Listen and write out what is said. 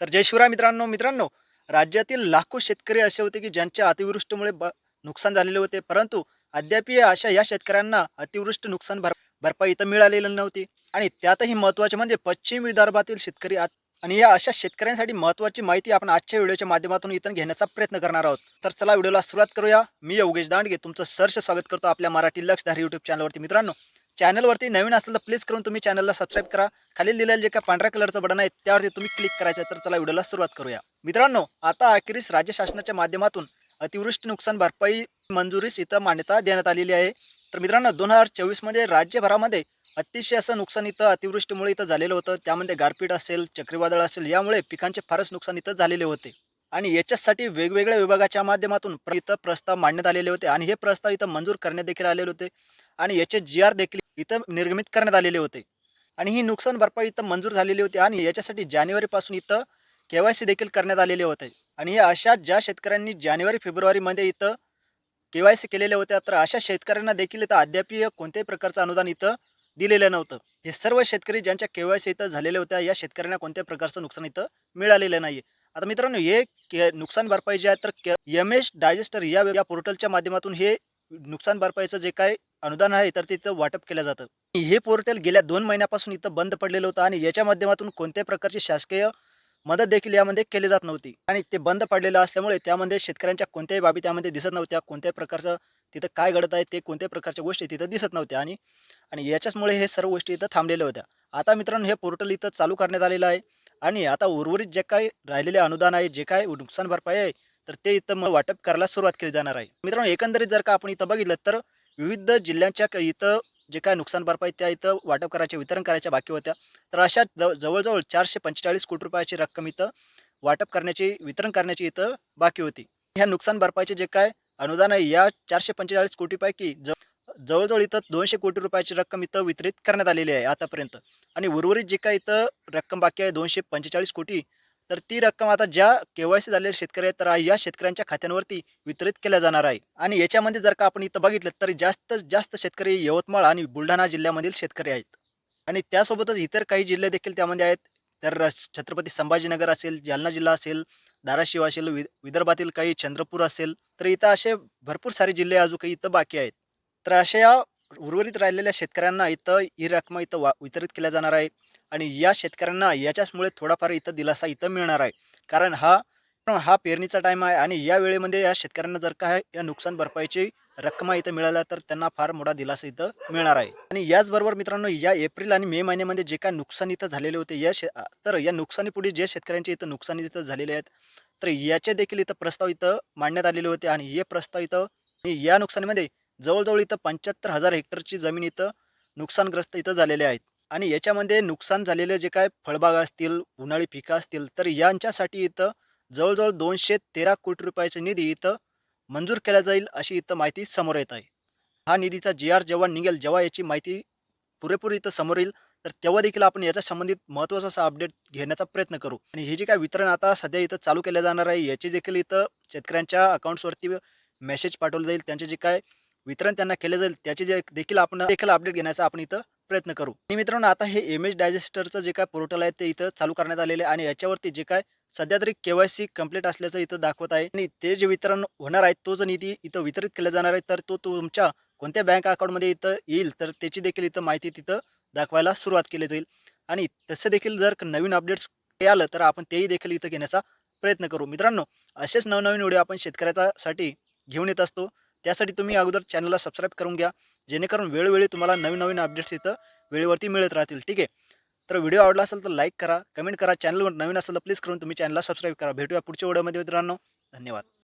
तर जय शिवराय मित्रांनो मित्रांनो राज्यातील लाखो शेतकरी असे होते की ज्यांच्या अतिवृष्टीमुळे ब नुकसान झालेले होते. परंतु अद्यापही अशा या शेतकऱ्यांना अतिवृष्टी नुकसान भर भरपाई इथं मिळालेली नव्हती. आणि त्यातही महत्त्वाचे म्हणजे पश्चिम विदर्भातील शेतकरी आत- आणि या अशा शेतकऱ्यांसाठी महत्त्वाची माहिती आपण आजच्या व्हिडिओच्या माध्यमातून इथं घेण्याचा प्रयत्न करणार आहोत. तर चला व्हिडिओला सुरुवात करूया. मी योगेश दांडगे तुमचं सहर्ष स्वागत करतो आपल्या मराठी लक्षधारी युट्यूब चॅनलवरती मित्रांनो चॅनलवरती नवीन असेल तर प्लीज करून तुम्ही चॅनलला सबस्क्राईब करा. खाली दिलेलं जे काय पांढऱ्या कलरचं बटन आहे त्यावरती तुम्ही क्लिक करायचं आहे. तर चला व्हिडिओला सुरुवात करूया. मित्रांनो आता अखेरीस राज्य शासनाच्या माध्यमातून अतिवृष्टी नुकसान भरपाई मंजुरीस इथं मान्यता देण्यात आलेली आहे. तर मित्रांनो दोन हजार चोवीसमध्ये राज्यभरामध्ये अतिशय असं नुकसान इथं अतिवृष्टीमुळे इथं झालेलं होतं. त्यामध्ये गारपीट असेल चक्रीवादळ असेल यामुळे पिकांचे फारच नुकसान इथं झालेले होते. आणि याच्यासाठी वेगवेगळ्या विभागाच्या माध्यमातून इथं प्रस्ताव मांडण्यात आलेले होते. आणि हे प्रस्ताव इथं मंजूर करण्यात देखील आलेले होते. आणि याचे जी आर देखील इथं निर्गमित करण्यात आलेले होते. आणि ही नुकसान भरपाई इथं मंजूर झालेली होती आणि याच्यासाठी जानेवारीपासून इथं के वाय सी देखील करण्यात आलेले होते. आणि या अशा ज्या शेतकऱ्यांनी जानेवारी फेब्रुवारीमध्ये इथं के वाय सी केलेल्या होत्या तर अशा शेतकऱ्यांना देखील इथं अद्यापही कोणत्याही प्रकारचं अनुदान इथं दिलेलं नव्हतं. हे सर्व शेतकरी ज्यांच्या के वाय सी इथं झालेल्या होत्या या शेतकऱ्यांना कोणत्याही प्रकारचं नुकसान इथं मिळालेलं नाही आता मित्रांनो हे के नुकसान भरपाई जे आहे तर एम एस डायजेस्टर या या पोर्टलच्या माध्यमातून हे नुकसान भरपाईचं जे काय अनुदान आहे तर तिथं वाटप केलं जातं. हे पोर्टल गेल्या दोन महिन्यापासून इथं बंद पडलेलं होतं आणि याच्या माध्यमातून कोणत्याही प्रकारची शासकीय मदत देखील यामध्ये केली जात नव्हती. आणि ते बंद पडलेलं असल्यामुळे त्यामध्ये शेतकऱ्यांच्या कोणत्याही बाबी त्यामध्ये दिसत नव्हत्या. कोणत्याही प्रकारचं तिथं काय घडत आहे ते कोणत्याही प्रकारच्या गोष्टी तिथं दिसत नव्हत्या. आणि आणि याच्याचमुळे हे सर्व गोष्टी इथं थांबलेल्या होत्या. आता मित्रांनो हे पोर्टल इथं चालू करण्यात आलेलं आहे. आणि आता उर्वरित जे काही राहिलेले अनुदान आहे जे काय नुकसान भरपाई आहे तर ते इथं मग वाटप करायला सुरुवात केली जाणार आहे. मित्रांनो एकंदरीत जर का आपण इथं बघितलं तर विविध जिल्ह्यांच्या क- इथं जे काय नुकसान भरपाई त्या इथं वाटप करायचे वितरण करायच्या बाकी होत्या. तर अशा जवळजवळ चारशे पंचेचाळीस कोटी रुपयाची रक्कम इथं वाटप करण्याची वितरण करण्याची इथं बाकी होती. ह्या नुकसान भरपाईचे जे काय अनुदान आहे या चारशे पंचेचाळीस कोटीपैकी ज जवळजवळ इथं दोनशे कोटी रुपयाची रक्कम इथं वितरित करण्यात आलेली आहे आतापर्यंत. आणि उर्वरित जे काय इथं रक्कम बाकी आहे दोनशे पंचेचाळीस कोटी तर ती रक्कम आता ज्या के वाय सी झालेले शेतकरी आहेत तर या शेतकऱ्यांच्या खात्यांवरती वितरित केल्या जाणार आहे. आणि याच्यामध्ये जर का आपण इथं बघितलं तर जास्त जास्त शेतकरी यवतमाळ आणि बुलढाणा जिल्ह्यामधील शेतकरी आहेत. आणि त्यासोबतच इतर काही जिल्हे देखील त्यामध्ये आहेत. तर छत्रपती संभाजीनगर असेल जालना जिल्हा असेल धाराशिव असेल वि विदर्भातील काही चंद्रपूर असेल तर इथं असे भरपूर सारे जिल्हे अजून काही इथं बाकी आहेत. तर अशा या उर्वरित राहिलेल्या शेतकऱ्यांना इथं ही रक्कम इथं वा वितरित केल्या जाणार आहे. आणि या शेतकऱ्यांना याच्याचमुळे थोडाफार इथं दिलासा इथं मिळणार आहे. कारण हा हा पेरणीचा टाईम आहे आणि या वेळेमध्ये या शेतकऱ्यांना जर का या नुकसान भरपाईची रक्कम इथं मिळाल्या तर त्यांना फार मोठा दिलासा इथं मिळणार आहे. आणि याचबरोबर मित्रांनो या एप्रिल आणि मे महिन्यामध्ये जे काय नुकसान इथं झालेले होते या शे तर या नुकसानीपुढे जे शेतकऱ्यांचे इथं नुकसान इथं झालेले आहेत तर याचे देखील इथं प्रस्ताव इथं मांडण्यात आलेले होते आणि हे प्रस्ताव इथं या नुकसानीमध्ये जवळजवळ इथं पंच्याहत्तर हजार हेक्टरची जमीन इथं नुकसानग्रस्त इथं झालेले आहेत. आणि याच्यामध्ये नुकसान झालेले जे काय फळबागा असतील उन्हाळी पिकं असतील तर यांच्यासाठी इथं जवळजवळ दोनशे तेरा कोटी रुपयाचा निधी इथं मंजूर केला जाईल अशी इथं माहिती समोर येत आहे. हा निधीचा जी आर जेव्हा निघेल जेव्हा याची माहिती पुरेपूर इथं समोर येईल तर तेव्हा देखील आपण याच्या संबंधित महत्त्वाचा असा अपडेट घेण्याचा प्रयत्न करू. आणि हे जे काय वितरण आता सध्या इथं चालू केलं जाणार आहे याची देखील इथं शेतकऱ्यांच्या अकाउंट्सवरती मेसेज पाठवलं जाईल. त्यांचे जे काय वितरण त्यांना केलं जाईल त्याचे जे देखील आपण देखील अपडेट घेण्याचा आपण इथं प्रयत्न करू. आणि मित्रांनो आता हे एम डायजेस्टरचं जे काय पोर्टल आहे ते इथं चालू करण्यात आलेले आहे. आणि याच्यावरती जे काय सध्या तरी केवायसी कंप्लीट कंप्लीट असल्याचं इथं दाखवत आहे. आणि ते जे वितरण होणार आहे तो जो निधी इथं वितरित केला जाणार आहे तर तो तुमच्या कोणत्या बँक अकाउंटमध्ये इथं येईल तर त्याची देखील इथं माहिती तिथं दाखवायला सुरुवात केली जाईल. आणि तसं देखील जर नवीन अपडेट्स आलं तर आपण तेही देखील इथं घेण्याचा प्रयत्न करू. मित्रांनो असेच नवनवीन व्हिडिओ आपण शेतकऱ्यासाठी घेऊन येत असतो. त्यासाठी तुम्ही अगोदर चॅनलला सबस्क्राईब करून घ्या. जेणेकरून वेळोवेळी तुम्हाला नवीन नवीन अपडेट्स इथं वेळेवरती मिळत राहतील. ठीक आहे? तर व्हिडिओ आवडला असेल तर लाईक करा कमेंट करा. चॅनलवर नवीन असेल तर प्लीज करून तुम्ही चॅनलला सबस्क्राईब करा. भेटूया पुढच्या व्हिडिओमध्ये मित्रांनो. धन्यवाद.